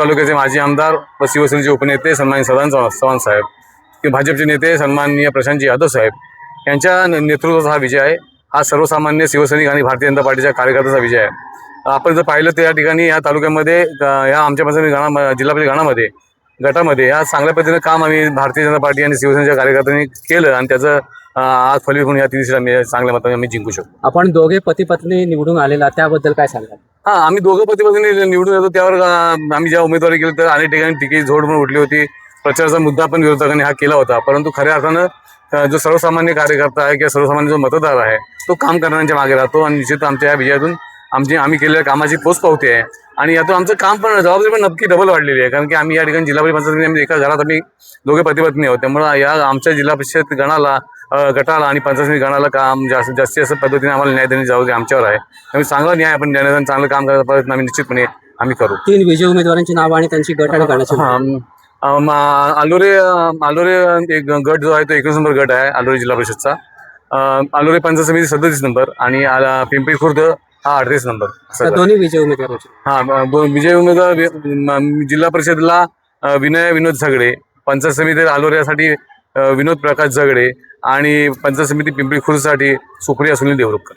तालुक्याचे माजी आमदार व शिवसेनेचे उपनेते सन्माननीय सदान चव्हाण साहेब किंवा भाजपचे नेते सन्माननीय प्रशांतजी यादव साहेब यांच्या नेतृत्वाचा हा विजय आहे. हा सर्वसामान्य शिवसैनिक आणि भारतीय जनता पार्टीच्या कार्यकर्त्याचा विजय आहे. आपण जर पाहिलं तर या ठिकाणी या तालुक्यामध्ये या आमच्या पंचायत गाणा जिल्हा परिषद गाणामध्ये गटामध्ये या चांगल्या पद्धतीनं काम आम्ही भारतीय जनता पार्टी आणि शिवसेनेच्या कार्यकर्त्यांनी केलं आणि त्याचं आज फलित म्हणून या तिन्ही सीट आम्ही चांगल्या मताने आम्ही जिंकू शकतो. आपण दोघे पती पत्नी निवडून आलेला त्याबद्दल काय सांगाल? हा आम्ही दोघं प्रतिपक्षांनी निवडून येतो त्यावर आम्ही ज्या उमेदवारी केली तर अनेक ठिकाणी टिकी झोड म्हणून उठली होती. प्रचाराचा मुद्दा पण विरोधकांनी हा केला होता. परंतु खऱ्या अर्थानं जो सर्वसामान्य कार्यकर्ता आहे किंवा सर्वसामान्य जो मतदार आहे तो काम करण्याच्या मागे राहतो आणि निश्चित आमच्या या विजयातून आमची आम्ही केलेल्या कामाची पोच पावती आहे. आणि यातून आमचं काम पण जबाबदारी पण नक्की डबल वाढलेली आहे. कारण की आम्ही या ठिकाणी जिल्हा परिषद पंचायत एका घरात आम्ही दोघे पतीपत्नी आहोत. त्यामुळे या आमच्या जिल्हा परिषद गणाला गटाला आणि पंचायत समिती गणाला काम जास्त जास्तीत जास्त पद्धतीने आम्हाला न्याय देण्याची जबाबदारी आमच्यावर आहे. त्यामुळे चांगला न्याय आपण देण्याचा चांगलं काम करण्याचा प्रयत्न आम्ही निश्चितपणे आम्ही करू. तीन विजय उमेदवारांची नावं आणि त्यांची गट आणि गणाची हा आलोरे आलोरे एक गट जो आहे तो एकवीस नंबर गट आहे आलोरे जिल्हा परिषदचा. आलोरे पंचायत समिती सदतीस नंबर आणि पिंपरी खुर्द हा अडतीस नंबर. दोन्ही विजय उमेदवारांची. हा विजय उमेदवार जिल्हा परिषदला विनय विनोद झगडे पंचायत समिती आलोऱ्यासाठी विनोद प्रकाश झगडे आणि पंचायत समिती पिंपरी खुर्दसाठी सुप्रिया सुनील देवरुखकर.